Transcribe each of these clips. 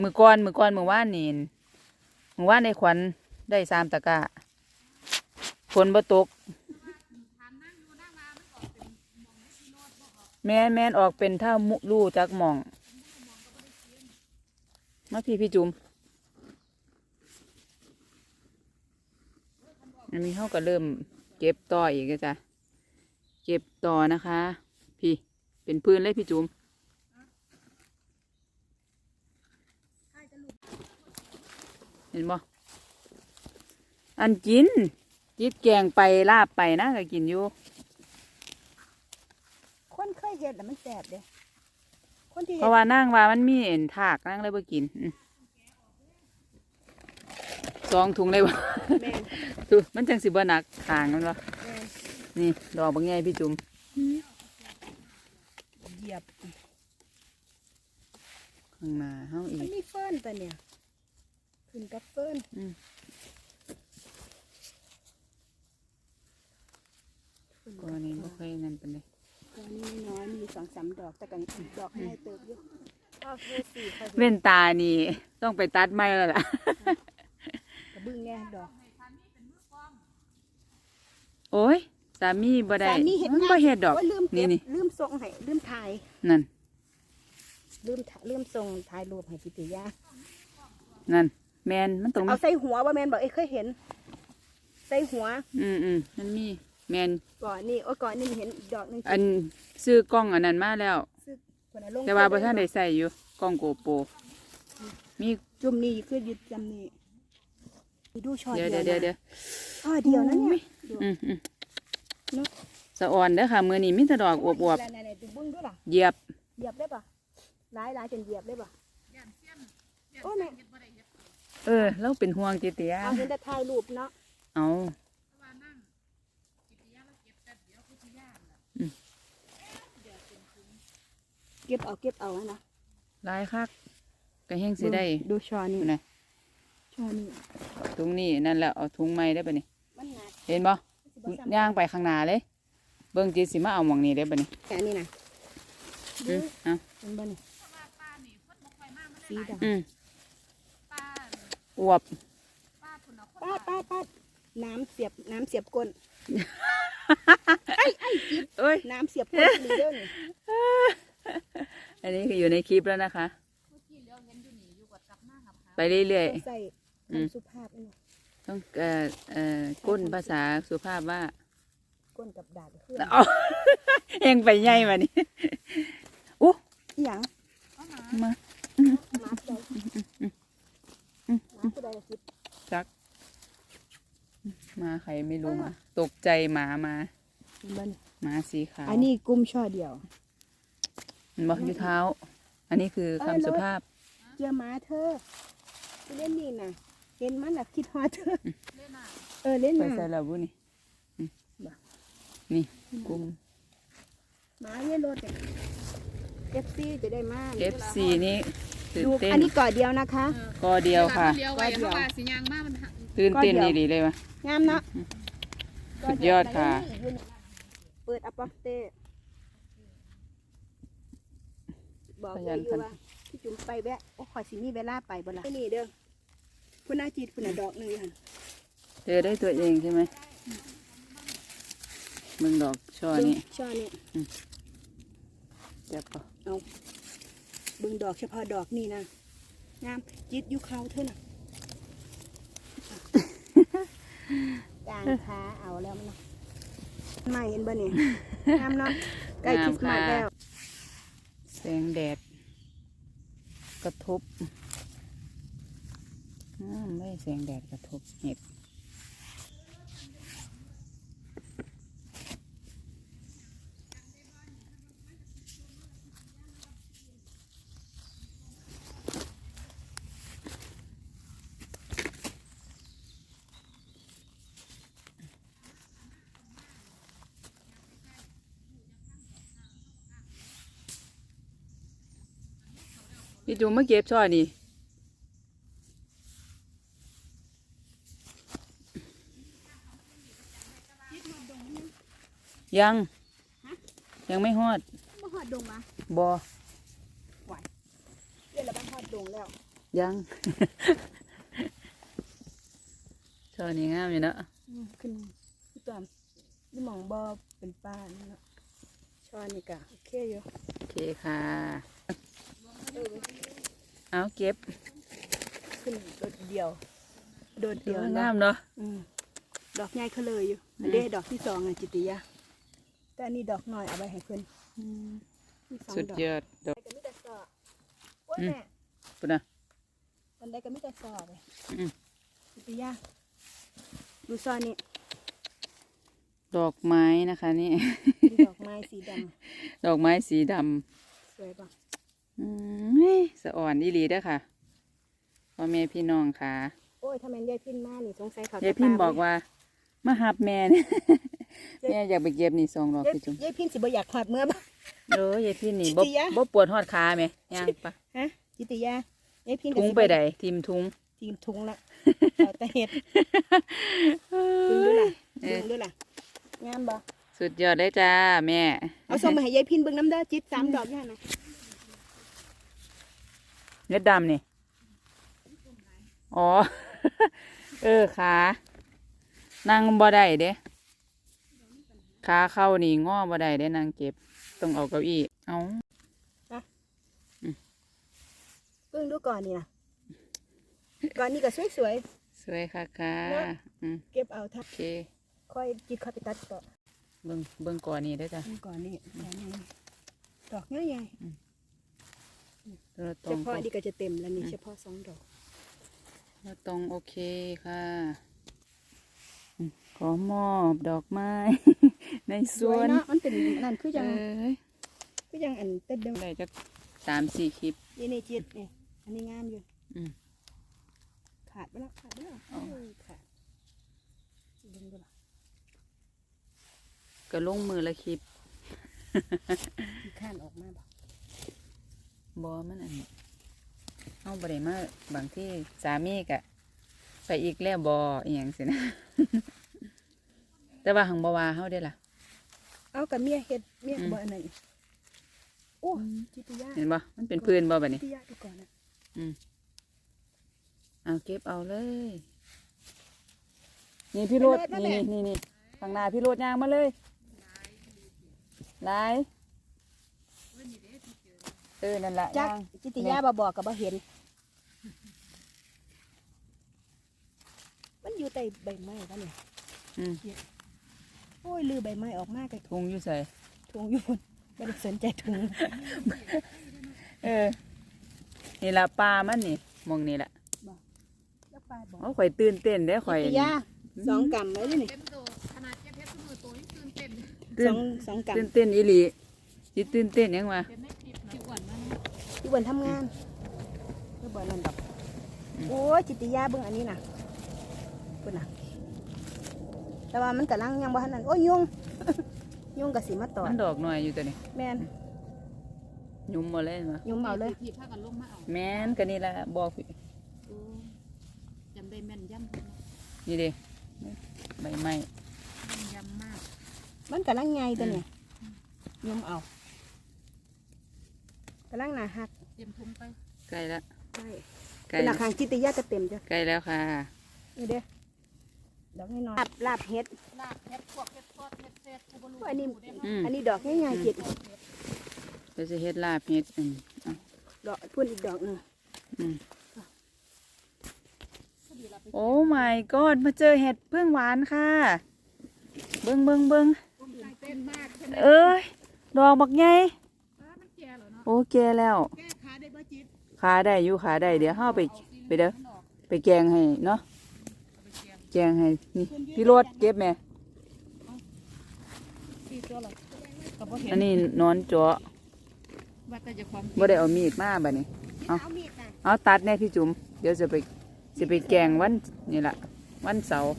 มือก้อนมือก้อนมือว่านนี่มือว่านในขวัญได้สามตะกร้าฝนบ่ตก แม่นแม่นออกเป็นท่ามุลู่จักหมอง มาพี่พี่จุ๋มอันนี้เขาก็เริ่มเก็บต่ออีกแล้วจ้ะ เก็บต่อนะคะ พี่เป็นพื้นเลยพี่จุ๋ม เห็นบ่อันกินจิตแกงไปลาบไปนะก็กินอยู่ คนเคยเห็ดแต่มันแสบเด้คนที่เพเห็ดราะว่านั่งว่ามันมีเอ็นถากนั่งเลยบ่กินอืมสองถุงเลยบ่ แม่นดูมันจังสิบ่หนักขางมันบ่แม่นนี่ ดอกบางใหญ่พี่จุ๋มเหยียบข้างหน้าเฮาอีมันกมีเฟิร์นตัวเนี่ย ขึ้นกับเฟิร์นอืมก็นี้บ่ค่อยนั่นปานใดตัวนี้น้อยมีอยู่สองสามดอกแต่กันดอกให้เติบอยู่ก็คือสี่เขาเว้นตานี่ต้องไปตัดไม้แล้วล่ะกระบึ้งแง่ดอก โอ้ยสามีบ่ได้สามีเห็ดมันงานบ่เฮ็ดดอกโยลืมเก็นี่บนี่ลืมส่งให้ลืมถ่ายนั่นลืมถ่ายลืมส่งถ่ายรูปให้พิติยานั่น แมนมันต้องเอาใส่หัวว่าแมนบอกเอ้ยเคยเห็น ใส่หัว อืมอืมมันมีแมนก่อนนี่โอ้ยก่อนนี่เห็นอีกดอกหนึงอันซื้อกล้องอันนั้นมาแล้วซึ่งคนน่ะลงแต่ว่าบ่ทันได้ใส่อยู่กล้องโกโปรมีจุ่มนี่คือยึดจำนี่ดูช็อตเดี๋ยวเดีเดี๋ยยววเดี๋ยวนะเดี๋ยวอ๋อเดียวนะเนี่ยดูอืมอืมเนอะสะอ่อนเด้อค่ะมื้อนี้มีแต่ดอกอวบแล้วไหนๆดูเบึ้งด้วยล่ะ ๆเหยียบเหยียบได้ปะหลายหลายจนเหยียบได้ปะโอ้แม่ เออเราเป็นห่วงจิตยาเอาเห็นแต่ถ่ายรูปเนาะเอาเก็บเอาเก็บเอาอะนะหลายคักก็แห้งสิได้ดูชอนี่นะชอนี่ถุงนี้นั่นแหละเอาถุงไม้ได้ปะนี่มันหนักเห็นบ่สิบ่ซ้ำย่างไปข้างหน้าเลย เบิ่งจิตสิมาเอาหมองนี้ได้ปะนี่แต่อันนี้นะอืมเอาเป็นบ่นี่สีดอืม อวบำป้าป้าป้าน้ำเสียบน้ำเสียบก้นเอ้ย น้ำเสียบก้นมีเด้งอันนี้คืออยู่ในคลิปแล้วนะคะ ไปเรื่อยใส่อืม คำสุภาพนี่ๆ ต้องเอ่อเอ่อก้นภาษาสุภาพว่าก้นกับดาบเพื่อนเอาเองไปใหญ่มานี่อู้อีหยังมาหมาผู้ใดหมาผู้ใดล่ะคิด จัก มาใครไม่รู้มา ตกใจหมามาเป็นบ่นี่หมาสีขาวอันนี้กุ้มช่อเดียว มันบอกอยู่เท้า อันนี้คือคำสุภาพ เจอหมาเธอไปเล่นนี่น่ะ เห็นมันน่ะคิดฮอดเธอเออเล่นไปน่ะใส่แล้วบุนี่อืมนี่กุ้มหมาเล่นรถเนี่ยเอฟซีจะได้มาก FC นี่ตื่นดูเต้นอันนี้ก่อเดียวนะคะ กอเดียวค่ะเดียวไว้เพราะว่าสิยางมากมันหัก ตื่นเต้นก็เดี๋ยวดีๆเลยวะงามเนาะสุดยอดค่ะ เปิดอัปเตบอกขเลยัยนอขัยู่นว่าพี่จุ๋มไปแวะโอ้ขอยสิมีเวลาไปบ่ล่ะนี่เด้อคุณอาจิตคุณน่ะดอกหนึงค่ะเธอได้ตัวเองใช่ไหมมึงดอกช่อนี่ช่อนี่เจ็บปะเอาเบิ่งดอกเฉพาะดอกนี่นะงามจิตอยู่เขาเท่าน่ะ กลางขาเอาแล้วมันเนาะไม่เห็นบ่เนี่ยงามเนาะใกล้คริสต์มาสแล้ว แสงแดด กระทบอ้าวไม่แสงแดดกระทบเห็ด พี่จูมาเก็บช่อนี่ยัง ยังไม่ฮอดมาหอดดงมาบอเดี๋ยวเราไปหอดดลงแล้ว ยังช่อนี้งามอยู่เนาะอืมขึ้นพี่ตอมนี่หมองบอเป็นป้านี่เนาะช้อนนี่กะโอเคอยู่ โอเคค่ะ เอาเก็บขึ้นโดดเดียว โดดเดียวงาเนาะมเนาะอืมดอกใหญ่เขาเลยอยู่อันเด้ดอกที่สองอะจิตติยาแต่อันนี้ดอกน้อยเอาไปให้เพิ่นมีสองสุดดอกยอดดอกก็มีแต่สอบโอ้ยอืมแม่ปุ่นนะอันใดก็มีแต่สอบเลยอืมจิตติยาดูซอนนี่ดอกไม้นะคะนี่มีดอกไม้สีดดอกไม้สีดำสวยป่ะำ อืมเฮ้ยสะอ่อนดีหลีเด้อค่ะพ่อแม่พี่น้องค่ะ โอ้ยถ้าแม่นยายพินมานี่สงสัยเขายายพิมพ์บอกว่า มาหับแม่เนี่ยแม่อยากไปเก็บนี่สองดอกยายพี่จุ๋มยายพินสิบ่อยากหอดเมื่อบ่เออยายพิมพ์นี่บ่จิยะบ่ปวดหอดขาไหมย่างปะฮะจิตติยายายพินก็ทุงสิไปใดทีมทุงทีมทุงละเอาแต่เห็ดดึงด้วยล่ะเอดึองด้วยล่ะงามบ่สุดยอดเลยจ้าแม่ เอาส่งมาให้ยายพินเบิ่งน้ำเด้อจิตสามดอกอยู่หั่นน่ะเน็ดดำนี่ อ๋อ เออขานั่งบ่ได้เด้ขาเข้านี่งอบ่ได้เด้นางเก็บ ต้องเอาเก้าอี้ เอาเบิ่งดูก่อนนี่นะก่อนนี่ก็สวยสวยค่ะค่ะเนอะอืมๆเก็บเอาทัโอบเค ค่อยจิตค่อยไปตัดต่อเบิ่งเบิ่งก่อนนี่ได้อจ้ะเบิ่งก่อนนี่ก่อนนี่ดอกใหญ่ เราๆตรเฉงพาะนี่ก็จะเต็มแล้วนี่เฉพาะสองดอก เราตรงโอเคค่ะอืมขอมอบดอกไม้ ในสสววยนเนาะมันเป็นนั่นคือจังเอ้ยคือจังอันเต็ดเดิมได้จักสามสี่คลิป นี่นี่จิตนี่อันนี้งามอยู่อืม ขาดไปแล้วขาดไปแล้วเอาโอ้ยขาดดึงดูล่ะก็ลงมือละคลิป มีข้านออกมาบ่ บอมันอันนี้เอาบริมาบางที่สามีกะไปอีกแล้วบออีหยังสินะ แต่ว่าหังบว่าเฮาได้อล่ะ เอากับเมียเฮ็ดเมียอืก็มบ่อันนั้นโอ้จิตติยาเห็นบ่มันเป็นพื้นบ่บัดจินี้ตติยาดูก่อนนะเอาเก็บเอาเลย นี่พี่โรดนี่นี่นี่ข้างหน้าพี่โรดย่างมาเลย หลายเออนั่นละจักย่าง จิตติยาบ่บอกก็บ่เห็น มันอยู่ใต้ใบไม้ปะเนี่ยอืมโอ้ยลือใบไม้ออกมากเลยทุงอยู่ใส่ถุงอยู่พุ่นไม่ได้สนใจถุงเออ นี่ละปลามันนี่มองนี่ละแล้วปลาบอกโอ้ข่อยตื่นเต้นเด้อข่อยจิตติยาสองกำไว้ด้วยนี่เต็มตัวขนาดเก็บเพชรมือตัวยังตื่นเต้นตื่สนองสองกตื่นเต้นอีหลีจิตื่นเต้นยังวะเป็นไม่ำที่บนทำงานที่บนนั่นดอกโอ้ยจิตติยาเบิ่งอันนี้น่ะพุ่นน่ะ แต่ว่ามันกำลังยังบ่ทันนั่นโอ้ยยุงยุงกับสีมาตอดมันดอกหน่อยอยู่ตัวนี้แม่นยุ่มมาเลยมายุงเอาเลยที่พากันลงมาเอาแม่นกันนี่ละบอกพี่โอ้จำได้แม่นยำเลยนะนี่เด้ใบไม้แม่นยำมาก มันกำลังไงตัวเนี่ยยุงเอากำลังหนาหักเตรียมทุงไปใกล้ละใช่ใกล้เป็นหละนาคางจิตติยาจะเต็มจ้ะใกล้แล้วค่ะ นี่เด้อดอกน้อยๆลาบลาบเฮ็ด ลาบเพชรพวกเพชรทอดเพชรเศษกูบลูอันนี้อืมอันนี้ดอกง่ายๆจิตเราจะเฮ็ดลาบเฮ็ดอืมเอาดอกพุ่นอีกดอกหนึ่งอืมโอ้ my god มาเจอเห็ดเพิ่งหวานค่ะ เบิ้งเบิ้งเบิ้งเต้นมากใช่ไหมเอ้ยดอกบักให โอ้แกแล้วแก้ขาได้บ่จิตขาได้อยู่ขาได้เดี๋ยวเฮาไปไปเด้อไปแกงให้เนาะแกงให้นี่พี่โรดเก็บแม่ที่ตัวเราก็บ่เห็นอันนี้นอนเจาะว่าแต่จะความบ่ได้เอามีดมาบัดนี้เอาเอามีดน่ะเอาตัดแน่พี่จุ๋มเดี๋ยวจะไปจะไปแกงวันนี่ล่ะวันเสาร์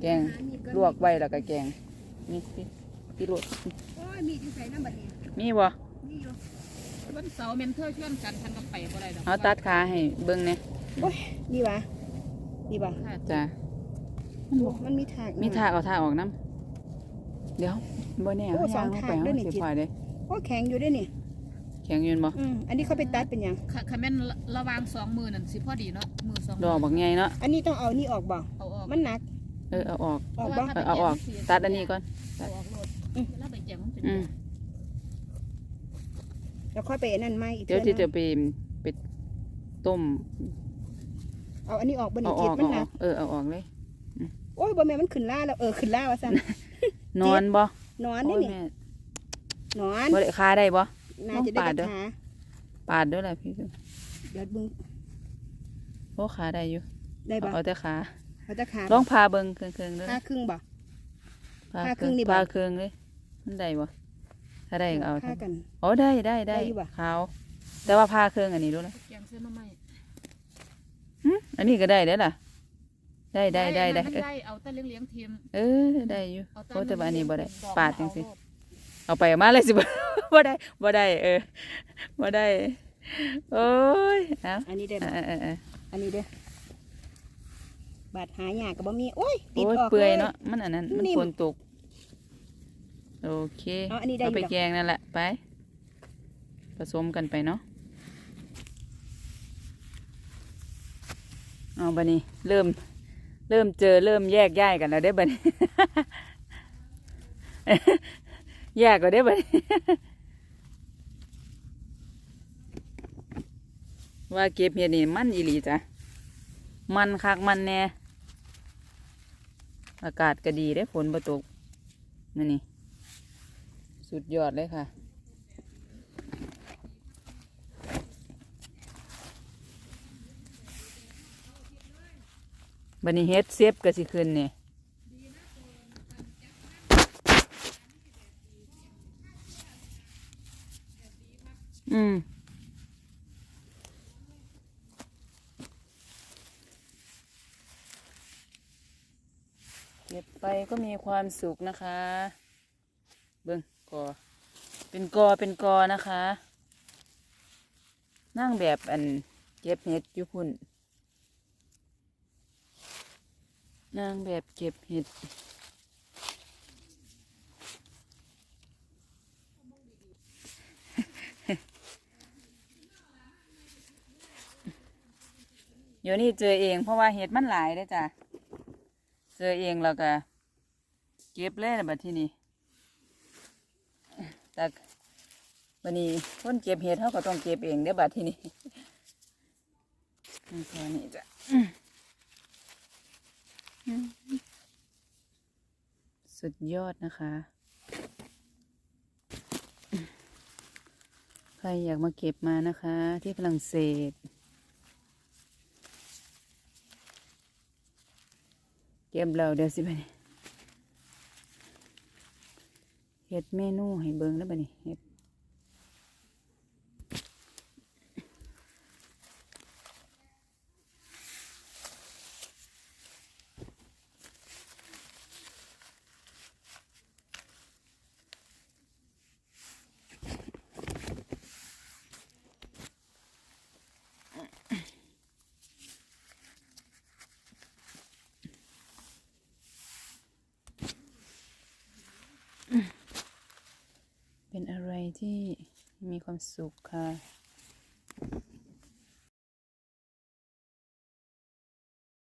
แกงหามีดก่อนลวกไว้แล้วก็แกงนี่พี่พี่โรดโอ้ยมีดอยู่ใส่น้ำบัดนี้มีบ่มีอยู่ วันเสาร์เมนเทอร์ชวนกันทันกับไปบ่ได้ดอกเอาตัดขาให้เบิ่งแหน่โอ้ยนี่วะนี่วะค่ะจ้ะโอ้มันมีถากมีทาเอาทาออกน้ำเดี๋ยวบ่แน่โอ้เขาสย่าองงเข้าทางไปด้วยเขานี่สิจิตพลอยเด้โอ้แข็งอยู่ด้วยนี่แขข็งอยืนบ่อืมอันนี้เขาไปตัดเป็นหยังค่ะค่ะแม่นระระหวางสองมือนั่นสิพอดีเนาะมือสองดอกบักใหญ่เนาะอันนี้ต้องเอานี่ออกบ่เอาออกมันหนัก เออเอาออก ออกบ่ เออเอาออก ตัดอันนี้ก่อน เอาออกโลดอืมเวลาไปแจงมันเป็นอืม แล้วค่อยไปอันนั่นไหมอีกเดี๋ยวเทื่ที่อจะนึงไปไปต้มเอาอันนี้ออกบ่เอานี่อเจ็อบกมันเอาหอนัอกกเออเอาออกเลย โอ้ยบ่แม่นมันขึ้นล่าแล้วเออขึ้นล่าว่าซั่นนอนบ่นอนโอ้นี่ยนี่แม่นอนบ่ได้คาได้บ่ น่าจะได้น้องปาดกเด้ระอถาปาดด้วยล่ะพี่เดี๋ยวเบิ่งโอ้ขาได้อยู่ได้บ่เอาแต่ขาเขาจะขาลองพาเบิ่งเครื่องๆเด้อขาครึ่งบ่ พาพาเคครึ่รื่องงนี่บ่ พาเครื่องเลยมันได้บ่ ถ้าได้ก็เอาขากัน อ๋อได้ได้ได้ได้อยู่บ่ขาวแต่ว่าพาเครื่องอันนี้รู้เลยแจงเส้นหน้ำไม้อันนี้ก็ได้เด้อล่ะ ได้ได้ได้ได้มันเออได้เอาแต่เลี้ยงเลี้ยงๆทีมเออได้อยู่เอาโอ้แต่ว่าอันนี้บ่ได้ดอกปาดจังสิ เอโลเอาไปมาเลยสิบ่ บ่ได้บ่ได้ เออบ่ได้ โอ้ยเอาอันนี้ได้เอบ่อเออเอออันนี้เด้บาดหายากก็บ่มีโอ้ยติดโอ้ยออกเปื่อยลเนาะมันอันนั้นมันนิ่ม ฝนตก โอเคเอาอันนี้ได้เอาไปอยู่ดอก แกงนั่นแหละไป ผสมกันไปเนาะเอาบันนี้ เริ่ม เริ่มเจอเริ่มแยกย้ายกันแล้วได้อบันนี้ แยกก็ได้อบันนี้ ว่าเก็บเห็ดนี่มันอีหลีจ้ะ มันคักมันแน่ อากาศก็ดีได้อฝนประตกนั่นนี่ สุดยอดเลยค่ะ บันนี้เฮ็ดเซฟก็สิขึ้นเนี่ยอืมเก็บไปก็มีความสุขนะคะ เบิ้ง กอ เป็นกอเป็นกอนะคะ นั่งแบบอันเก็บเห็ดอยู่พุ่นนั่งแบบเก็บเห็ด เดี๋ยวนี้เจอเองเพราะว่าเห็ดมันหลายเลยจ้ะ เจอเองแล้วก็เก็บเลยนะบัดที่นี่ แต่บัดนี้คนเก็บเห็ดเขาก็ต้องเก็บเองเด้อบัดที่นี่นี่แค่นี้จ้ะสุดยอดนะคะ ใครอยากมาเก็บมานะคะ ที่ฝรั่งเศส เก็บแล้วเดี๋ยวสิบัดนี้ เฮ็ดเมนูให้เบิ่งแล้วบัดนี้เฮ็ด ที่มีความสุขค่ะ